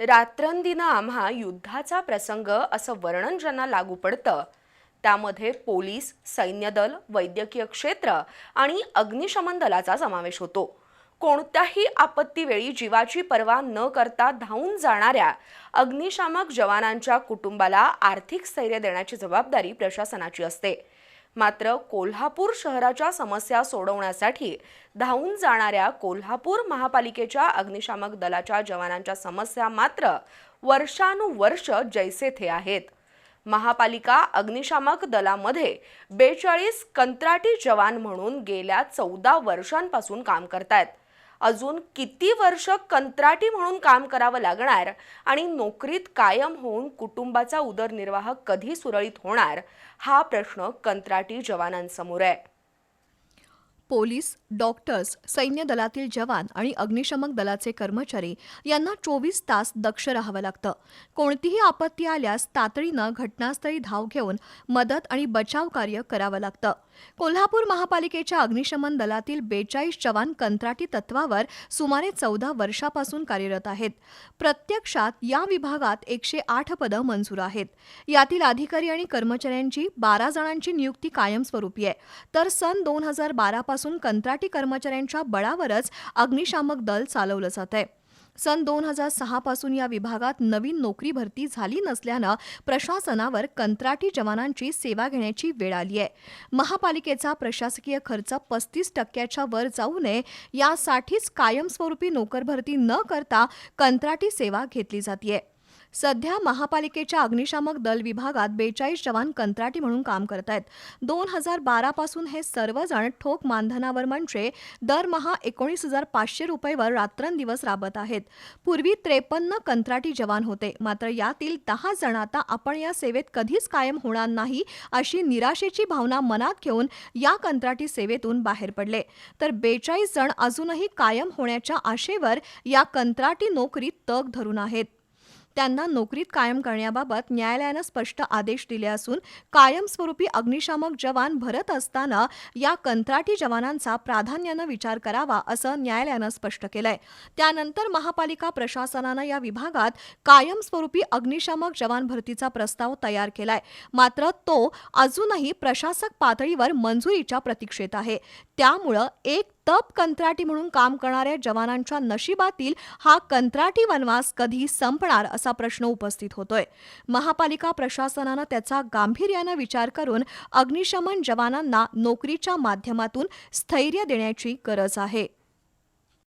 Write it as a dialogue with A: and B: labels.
A: रात्रंदिनं आम्हा युद्धाचा प्रसंग असं वर्णन ज्यांना लागू पडतं त्यामध्ये पोलीस सैन्यदल वैद्यकीय क्षेत्र आणि अग्निशमन दलाचा समावेश होतो. कोणत्याही आपत्तीवेळी जीवाची पर्वा न करता धावून जाणाऱ्या अग्निशामक जवानांच्या कुटुंबाला आर्थिक स्थैर्य देण्याची जबाबदारी प्रशासनाची असते. मात्र कोल्हापूर शहराच्या समस्या सोडवण्यासाठी धावून जाणाऱ्या कोल्हापूर महापालिकेच्या अग्निशामक दलाच्या जवानांच्या समस्या मात्र वर्षानुवर्ष जैसे थे आहेत. महापालिका अग्निशामक दलामध्ये बेचाळीस कंत्राटी जवान म्हणून गेल्या चौदा वर्षांपासून काम करतायत. अजून किती वर्ष कंत्राटी म्हणून काम करावं लागणार आणि नोकरीत कायम होऊन कुटुंबाचा उदरनिर्वाह कधी सुरळीत होणार? हा प्रश्न कंत्राटी जवानांसमोर आहे.
B: पोलीस डॉक्टर्स सैन्य दलातील जवान आणि अग्निशमक दलाचे कर्मचारी यांना चोवीस तास दक्ष राहावं लागतं. कोणतीही आपत्ती आल्यास तातडीनं घटनास्थळी धाव घेऊन मदत आणि बचाव कार्य करावं लागतं. कोल्हापूर महापालिकेच्या अग्निशमन दलातील बेचाळीस जवान कंत्राटी तत्वावर सुमारे चौदा वर्षापासून कार्यरत आहेत. प्रत्यक्षात या विभागात एकशे आठ पदं मंजूर आहेत. यातील अधिकारी आणि कर्मचाऱ्यांची बारा जणांची नियुक्ती कायमस्वरूपी आहे. तर सन दोन हजार बारापासून कंत्राटी कर्मचाऱ्यांच्या बळावरच अग्निशामक दल चालवलं जात आहे. सन दोन हजार सहापासून या विभागात नवीन नोकरी भरती झाली नसल्यानं प्रशासनावर कंत्राटी जवानांची सेवा घेण्याची वेळ आली आहे. महापालिकेचा प्रशासकीय खर्च पस्तीस टक्क्याच्या वर जाऊ नये यासाठीच कायमस्वरूपी नोकर भरती न करता कंत्राटी सेवा घेतली जाते सध्या महापालिकेच्या अग्निशामक दल विभागात बेचाळीस जवान कंत्राटी म्हणून काम करत आहेत दोन हजार बारापासून हे सर्वजण ठोक मानधनावर म्हणजे दरमहा एकोणीस हजार पाचशे रुपयेवर रात्रंदिवस राबत आहेत. पूर्वी त्रेपन्न कंत्राटी जवान होते. मात्र यातील दहा जण आता आपण या सेवेत कधीच कायम होणार नाही अशी निराशेची भावना मनात घेऊन या कंत्राटी सेवेतून बाहेर पडले. तर बेचाळीस जण अजूनही कायम होण्याच्या आशेवर या कंत्राटी नोकरीत तग धरून आहेत. त्यांना नोकरीत कायम करण्याबाबत न्यायालयानं स्पष्ट आदेश दिले असून कायमस्वरूपी अग्निशामक जवान भरत असताना या कंत्राटी जवानांचा प्राधान्यानं विचार करावा असं न्यायालयानं स्पष्ट केलंय. त्यानंतर महापालिका प्रशासनानं या विभागात कायमस्वरूपी अग्निशामक जवान भरतीचा प्रस्ताव तयार केलाय. मात्र तो अजूनही प्रशासक पातळीवर मंजुरीच्या प्रतीक्षेत आहे. त्यामुळं एक तप कंत्राटी म्हणून काम करणाऱ्या जवानांच्या नशिबातील हा कंत्राटी वनवास कधी संपणार असा प्रश्न उपस्थित होतोय. महापालिका प्रशासनानं त्याचा गांभीर्यानं विचार करून अग्निशमन जवानांना नोकरीच्या माध्यमातून स्थैर्य देण्याची गरज आहे.